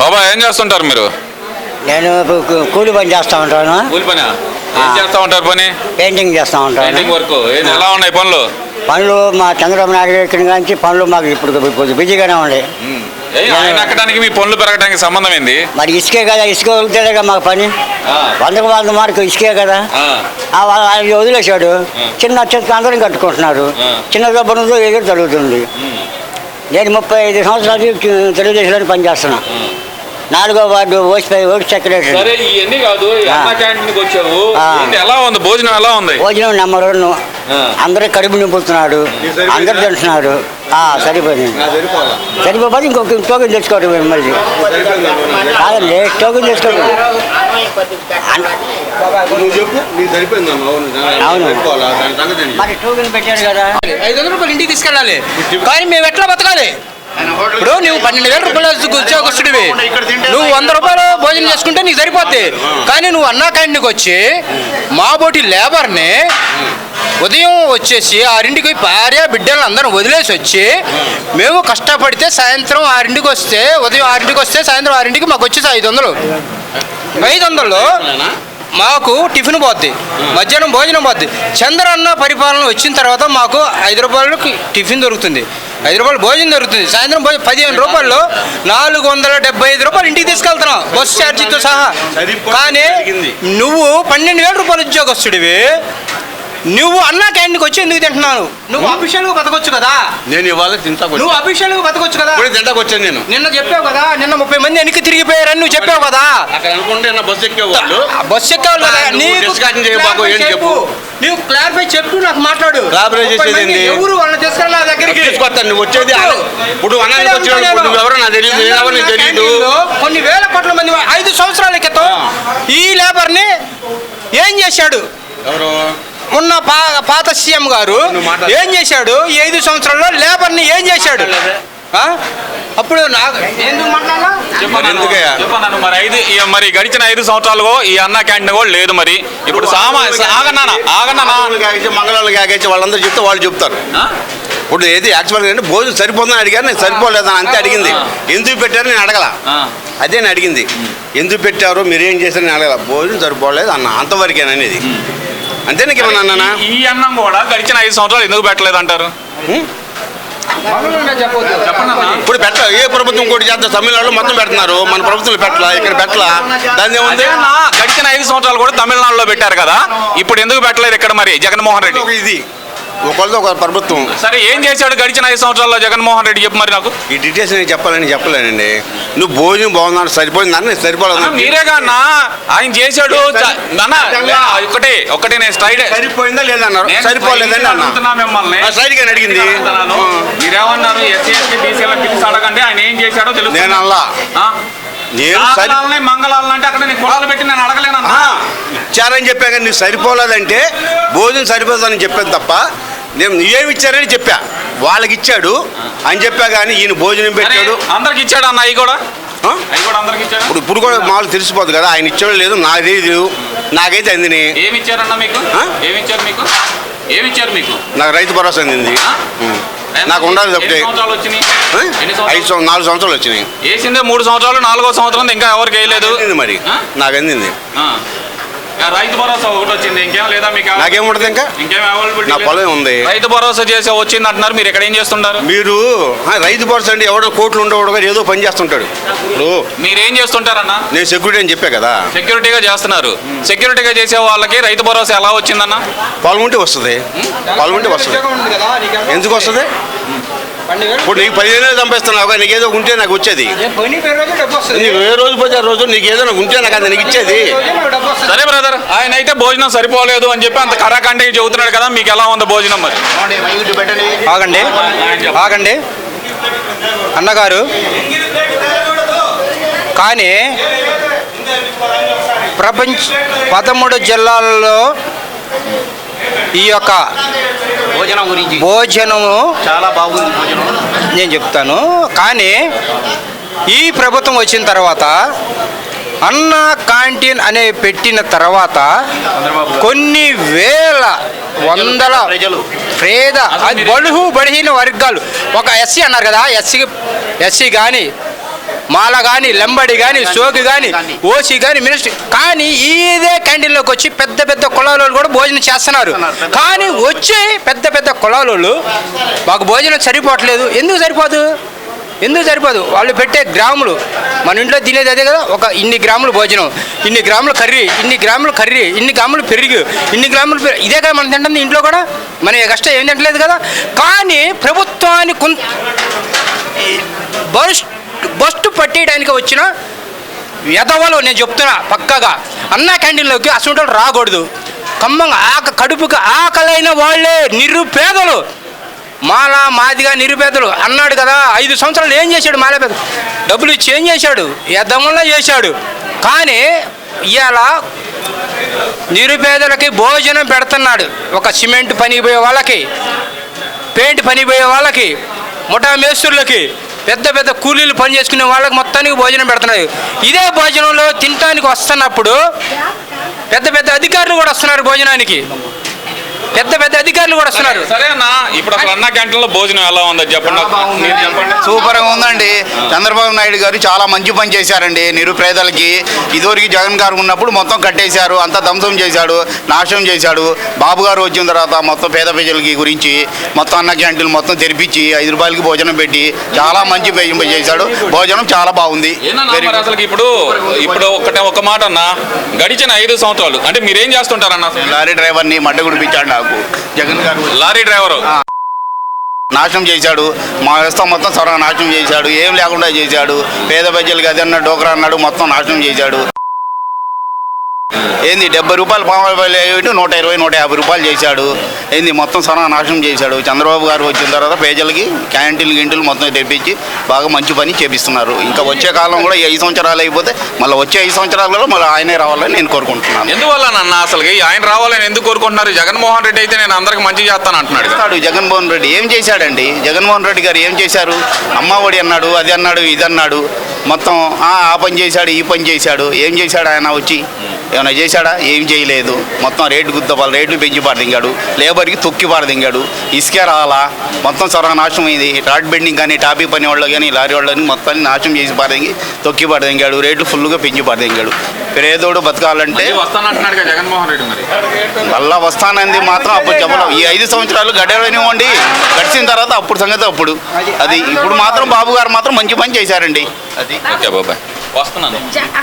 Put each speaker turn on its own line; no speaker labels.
బాబా ఏం చేస్తుంటారు మీరు?
నేను కూలి పని చేస్తూ ఉంటాను.
కూలి పని? ఏం చేస్తా ఉంటారు పని?
పెయింటింగ్ చేస్తూ ఉంటాను.
Painting work. ఎలా ఉన్నాయి పనులు?
పనులు మా చంద్రబాబు నాయుడు ఎక్కిన నుంచి పనులు మాకు ఇప్పుడు బిజీగానే ఉన్నాయి.
ఎక్కడానికి మీ పనులు పెరగడానికి సంబంధం ఏంది?
మరి ఇసుకే కదా ఇసుక వదిలేగా మాకు పని. వందకు వంద మార్కు ఇసుకే కదా. వాళ్ళ ఆయన వదిలేశాడు. చిన్న చెత్త అందరం కట్టుకుంటున్నారు. చిన్న దెబ్బనుతో ఏదో జరుగుతుంది. నేను ముప్పై ఐదు సంవత్సరాలు తెలుగుదేశంలో పనిచేస్తున్నా. నాలుగో వార్డు ఓసిపై ఓటు సెక్రటరీ
సరే ఇవన్నీ కాదు ఈ
ఆ.
అన్న క్యాంటీన్కి వచ్చావు.
ఆ.
ఏంటి ఎలా ఉంది? భోజనం ఎలా ఉంది?
భోజనం నెంబర్ వన్.
ఆ.
అందరూ కడుపు నింపుతున్నాడు అందరు తింటున్నారు. ఆ, సరిపోయింది. సరిపోతే ఇంకొక టోకెన్ తెచ్చుకోవడం మళ్ళీ. కాదండి టోకెన్ తెచ్చుకోవడం అన్-
నువ్వు చెప్పు నీకు సరిపోయిందమ్మా అవును
అవును.
సరిపోవాలా? దాని సంగతి ఏంటి?
మరి టోకెన్ పెట్టారు కదా.
ఐదు వందల రూపాయలు ఇంటికి తీసుకెళ్ళాలి. కానీ మేము ఎట్లా బతకాలి? ఇప్పుడు నువ్వు పన్నెండు వేల రూపాయలు ఉద్యోగస్తుడివి నువ్వు వంద రూపాయలు భోజనం చేసుకుంటే నీకు సరిపోద్ది. కానీ నువ్వు అన్నా క్యాంటీన్కి వచ్చి మా బోటి లేబర్ని ఉదయం వచ్చేసి ఆరింటికి భార్య బిడ్డలను అందరం వదిలేసి వచ్చి మేము కష్టపడితే సాయంత్రం ఆరింటికి వస్తే ఉదయం ఆరింటికి వస్తే సాయంత్రం ఆరింటికి మాకు వచ్చేసి ఐదు వందలు. ఐదు వందలు. మాకు టిఫిన్ పోద్ది మధ్యాహ్నం భోజనం పోద్ది. చంద్రన్న పరిపాలన వచ్చిన తర్వాత మాకు ఐదు రూపాయలకి టిఫిన్ దొరుకుతుంది. ఐదు రూపాయలు భోజనం దొరుకుతుంది. సాయంత్రం భోజనం పదిహేను రూపాయలు నాలుగు వందల డెబ్బై ఐదు రూపాయలు ఇంటికి తీసుకెళ్తున్నాం బస్ ఛార్జీతో సహా. కానీ నువ్వు పన్నెండు వేల రూపాయలు ఉద్యోగస్తుడివి. నువ్వు అన్నా క్యాంటీన్కి వచ్చి ఎందుకు తింటున్నాను నువ్వు అఫీషియల్గా బతకొచ్చు కదా.
నేను ఇవాళ తింటా
నువ్వు అఫీషియల్గా బతకొచ్చు కదా.
ఇప్పుడు తింటాకు వచ్చాను నేను.
నిన్న చెప్పావు కదా నిన్న ముప్పై మంది వెనక్కి తిరిగిపోయారని నువ్వు చెప్పావు కదా.
అక్కడ అనుకుంటే నా బస్సు ఎక్కేవాళ్ళు.
బస్సు కదా.
నువ్వు
నీకు
చేయబాకు, చెప్పు.
నువ్వు క్లారిఫై చెప్పు నాకు మాట్లాడు.
Clarify చేసేది?
ఎవరు వాళ్ళని తీసుకెళ్ళి నా దగ్గరికి?
తీసుకొస్తాను. నువ్వు వచ్చేది ఇప్పుడు ఇప్పుడు నువ్వెవరో నాకు తెలియదు నేను ఎవరో నీకు తెలియదు.
కొన్ని వేల కోట్ల మంది ఐదు సంవత్సరాల క్రితం ఈ లేబర్ని ఏం చేశాడు?
ఎవరు?
ఉన్న పాత సీఎం గారు. ఏం చేశాడు? ఈ ఐదు సంవత్సరాల్లో లేబర్ని ఏం చేశాడు? అప్పుడు నాకు
మరి ఐదు మరి గడిచిన ఐదు సంవత్సరాలుగో ఈ అన్న క్యాంటీన్ కూడా లేదు మరి. ఇప్పుడు సామా ఆగన్నానా ఆగన్నానా
మంగళవాళ్ళకి ఆగించి మంగళవాళ్ళకి ఆగించి వాళ్ళందరూ చెప్తే వాళ్ళు చెప్తారు? ఇప్పుడు ఏది యాక్చువల్గా అంటే భోజనం సరిపోతుందని అడిగారు నేను సరిపోలేదని అంతే అడిగింది. ఎందుకు పెట్టారు నేను అడగల. అదే నేను అడిగింది. ఎందుకు పెట్టారు మీరు ఏం చేశారు నేను అడగల. భోజనం సరిపోలేదు అన్న అంతవరకేనా అనేది అంతే నీకు ఏమన్నా అన్నానా?
ఈ- అన్నం కూడా గడిచిన ఐదు సంవత్సరాలు ఎందుకు పెట్టలేదు అంటారు?
ఇప్పుడు పెట్ట ఏ ప్రభుత్వం ఇంకోటి చేస్తే తమిళనాడులో మొత్తం పెడుతున్నారు. మన ప్రభుత్వం పెట్టలా ఇక్కడ పెట్టలా? దాని ఏముంది?
గడిచిన ఐదు సంవత్సరాలు కూడా తమిళనాడులో పెట్టారు కదా. ఇప్పుడు ఎందుకు పెట్టలేదు ఇక్కడ మరి జగన్మోహన్ రెడ్డి?
ఇది. ఒకళ్ళతో ఒక ప్రభుత్వం.
సరే ఏం చేశాడు గడిచిన ఐదు సంవత్సరాల్లో జగన్మోహన్ రెడ్డి? చెప్పు మరి నాకు.
ఈ డీటెయిల్స్ నేను చెప్పాలని చెప్పలేనండి. నువ్వు భోజనం బాగుందని సరిపోయిందని సరిపోలేదు.
మీరేగా అన్న ఆయన చేశాడు అన్న ఒకటే ఒకటే నేను స్ట్రైట్
సరిపోయిందా లేదన్నారు? సరిపోలేదని అన్న.
మిమ్మల్ని.
సైడ్గా అడిగింది.
మీరేమన్నారు? ఎస్సీ ఎస్టీ బీసీల పిలిచి అడగండి. ఆయన ఏం చేశాడో తెలుసు
నేను అల్లా
అంటే అక్కడ నేను కులాలు పెట్టి నేను అడగలేనన్నా.
ఆ, ఇచ్చారని చెప్పా కానీ నీకు సరిపోలేదంటే భోజనం సరిపోతుందని చెప్పాను తప్ప నేను ఏమి ఇచ్చారని చెప్పా. వాళ్ళకి ఇచ్చాడు అని చెప్పా కానీ ఈయన భోజనం పెట్టాడు.
అందరికి ఇచ్చాడు అన్న అవి కూడా
ఇప్పుడు ఇప్పుడు కూడా మామూలు తెలిసిపోదు కదా ఆయన ఇచ్చాడు లేదు నాకు తెలియదు నాకైతే అందిని.
ఏమి ఇచ్చారన్న మీకు? ఏమి ఇచ్చారు మీకు? ఏమి ఇచ్చారు మీకు?
నాకు రైతు భరోసా అందింది. నాకు ఉండాలి తప్పితే ఐదు నాలుగు సంవత్సరాలు వచ్చినాయి.
వేసిందే మూడు సంవత్సరాలు నాలుగో సంవత్సరం ఇంకా ఎవరికి వేయలేదు?
మరి? నాకు అందింది.
రైతు భరోసా ఒకటి వచ్చింది. ఇంకేం లేదా మీకు?
నాకేముంటుంది ఇంకా?
ఇంకేం అవైలబిలిటీ
నా? పొలం ఉంది.
రైతు భరోసా చేసి వచ్చింది అంటున్నారు. మీరు ఇక్కడ ఏం చేస్తుంటారు?
మీరు ఆ, రైతు భరోసా అంటే ఎవడో కోట్లు ఉండేవాడు ఏదో పని చేస్తుంటాడు. ఇప్పుడు
మీరేం చేస్తుంటారన్న?
నేను సెక్యూరిటీ అని చెప్పా కదా.
సెక్యూరిటీగా చేస్తున్నారు. సెక్యూరిటీగా చేసే వాళ్ళకి రైతు భరోసా ఎలా వచ్చిందన్న?
పొలం ఉంటే వస్తుంది. పొలం ఉంటే వస్తుంది ఎందుకు వస్తుంది? ఇప్పుడు నీకు పదిహేను వేలు సంపాదిస్తున్నావు కానీ నీకు ఏదో ఉంటే నాకు వచ్చేది నీకు ఏ రోజు పోతే ఆ రోజు నీకు ఏదో నాకు ఉంటే నాకు అది నీకు ఇచ్చేది.
సరే బ్రదర్ ఆయన అయితే భోజనం సరిపోలేదు అని చెప్పి అంత కరాకంటే చెబుతున్నాడు కదా మీకు ఎలా ఉంది భోజనం మరి?
ఆగండి ఆగండి. అన్నగారు కానీ ప్రపంచ పదమూడు జిల్లాలలో ఈ యొక్క
భోజనం గురించి.
భోజనము
చాలా బాగుంది భోజనం.
నేను చెప్తాను. కానీ ఈ ప్రభుత్వం వచ్చిన తర్వాత అన్న క్యాంటీన్ అనే పెట్టిన తర్వాత కొన్ని వేల వందల
ప్రజలు.
పేద అది బడుగు బడిహీన వర్గాలు. ఒక ఎస్సీ అన్నారు కదా ఎస్సీ ఎస్సీ కానీ మాల కానీ లంబడి కానీ సోకి కానీ. ఓసీ కానీ మినిస్ట్రీ. కానీ ఇదే క్యాంటీన్లోకి వచ్చి పెద్ద పెద్ద కులాల కూడా భోజనం చేస్తున్నారు. కానీ వచ్చి పెద్ద పెద్ద కులాల వాళ్ళు మాకు భోజనం సరిపోవట్లేదు. ఎందుకు సరిపోదు? ఎందుకు సరిపోదు? వాళ్ళు పెట్టే గ్రాములు మన ఇంట్లో తినేది అదే కదా ఒక ఇన్ని గ్రాములు భోజనం ఇన్ని గ్రాములు కర్రీ ఇన్ని గ్రాములు కర్రీ ఇన్ని గ్రాములు పెరుగు ఇన్ని గ్రాములు. ఇదే కదా మనం తింటుంది ఇంట్లో కూడా? మన కష్టం ఏం తింటలేదు కదా? కానీ ప్రభుత్వాన్ని కొంత బస్టు పట్టేయడానికి వచ్చిన ఎదవలు నేను చెప్తున్నా పక్కగా అన్న క్యాంటీన్లోకి అసలు రాకూడదు. ఖమ్మంగా ఆక కడుపుకి ఆకలైన వాళ్ళే నిరుపేదలు. మాల మాదిగా నిరుపేదలు. అన్నాడు కదా ఐదు సంవత్సరాలు ఏం చేశాడు మాలపేద డబ్బులు ఇచ్చి ఏం చేశాడు? ఎద్దముల్లా చేశాడు. కానీ ఇవాళ నిరుపేదలకి భోజనం పెడుతున్నాడు. ఒక సిమెంట్ పనికి పోయే వాళ్ళకి పెయింట్ పనికి పోయే వాళ్ళకి ముఠా మేస్త్రులకి. పెద్ద పెద్ద కూలీలు పని చేసుకునే వాళ్ళకి మొత్తానికి భోజనం పెడుతున్నాయి ఇదే భోజనంలో తినటానికి వస్తున్నప్పుడు పెద్ద పెద్ద అధికారులు కూడా వస్తున్నారు భోజనానికి. పెద్ద పెద్ద అధికారులు కూడా వస్తున్నారు.
సరే అన్న ఇప్పుడు అసలు అన్న క్యాంటీన్లో భోజనం ఎలా ఉందో చెప్పండి. మీరు చెప్పండి.
సూపర్గా ఉందండి. చంద్రబాబు నాయుడు గారు చాలా మంచి పని చేశారండి నిరుపేదలకి. ఇదివరకు జగన్ గారు ఉన్నప్పుడు మొత్తం కట్టేశారు అంతా ధ్వంసం చేశాడు నాశనం చేశాడు. బాబు గారు వచ్చిన తర్వాత మొత్తం పేద ప్రజలకి గురించి మొత్తం అన్న క్యాంటీన్లు మొత్తం తెరిపించి ఐదు రూపాయలకి భోజనం పెట్టి చాలా మంచి చేశాడు. భోజనం చాలా బాగుంది.
అసలు ఇప్పుడు ఇప్పుడు ఒకటే ఒక మాట అన్న గడిచిన ఐదు సంవత్సరాలు అంటే మీరేం చేస్తుంటారన్న?
లారీ డ్రైవర్ని మడ్డ గుడిపించాడు నాకు జగన్ గారు
లారీ డ్రైవరు.
నాశనం చేశాడు. మా వ్యవస్థ మొత్తం సర్వ నాశనం చేశాడు. ఏం లేకుండా చేశాడు. పేద ప్రజలకి అది అన్నాడు డోకరా అన్నాడు. మొత్తం నాశనం చేశాడు. ఏంది డెబ్బై రూపాయలు పామాయిల్ వేయటం నూట ఇరవై నూట యాభై రూపాయలు చేశాడు. ఏంది మొత్తం సర్వ నాశనం చేశాడు. చంద్రబాబు గారు వచ్చిన తర్వాత ప్రజలకి క్యాంటీన్లు గింటీలు మొత్తం తెప్పించి బాగా మంచి పని చేపిస్తున్నారు. ఇంకా వచ్చే కాలం కూడా ఈ ఐదు సంవత్సరాలు అయిపోతే మళ్ళీ వచ్చే ఐదు సంవత్సరాలలో మళ్ళీ ఆయనే రావాలని నేను కోరుకుంటున్నాను.
ఎందువల్ల అన్న అసలు ఆయన రావాలని ఎందుకు కోరుకుంటున్నారు? జగన్మోహన్ రెడ్డి అయితే నేను అందరికి మంచి చేస్తాను అంటున్నాడు.
చేస్తాడు జగన్మోహన్ రెడ్డి. ఏం చేశాడండి? జగన్మోహన్ రెడ్డి గారు ఏం చేశారు? అమ్మఒడి అన్నాడు అది అన్నాడు ఇది అన్నాడు. మొత్తం ఆ ఆ పని చేశాడు ఈ పని చేశాడు. ఏం చేశాడు ఆయన వచ్చి? ఏమైనా చేశాడా? ఏం చేయలేదు. మొత్తం రేటు గుద్దపాలు రేట్లు పెంచి పారదింగాడు లేబర్కి తొక్కి పారదింగాడు ఇసుకే రాలా. మొత్తం సర్వనాశనం అయింది. రాడ్ బెండింగ్ కానీ టాపీ పని వాళ్ళు కానీ లారీ వాళ్ళని మొత్తాన్ని నాశనం చేసి పారదింగి తొక్కి పారదింగాడు రేట్లు ఫుల్గా పెంచి పారదింగాడు పేదోడు బతకాలంటే
మళ్ళీ వస్తానంటున్నాడు కదా జగన్మోహన్ రెడ్డి మరి.
మళ్ళా వస్తానంది మాత్రం అప్పుడు చెప్పలేం. ఈ ఐదు సంవత్సరాలు గడవనివ్వండి గడిచిన తర్వాత అప్పుడు సంగతి అప్పుడు. అది ఇప్పుడు మాత్రం బాబు గారు మాత్రం మంచి పని చేశారండి. అది
ఓకే బాబాయ్. వస్తున్నాను.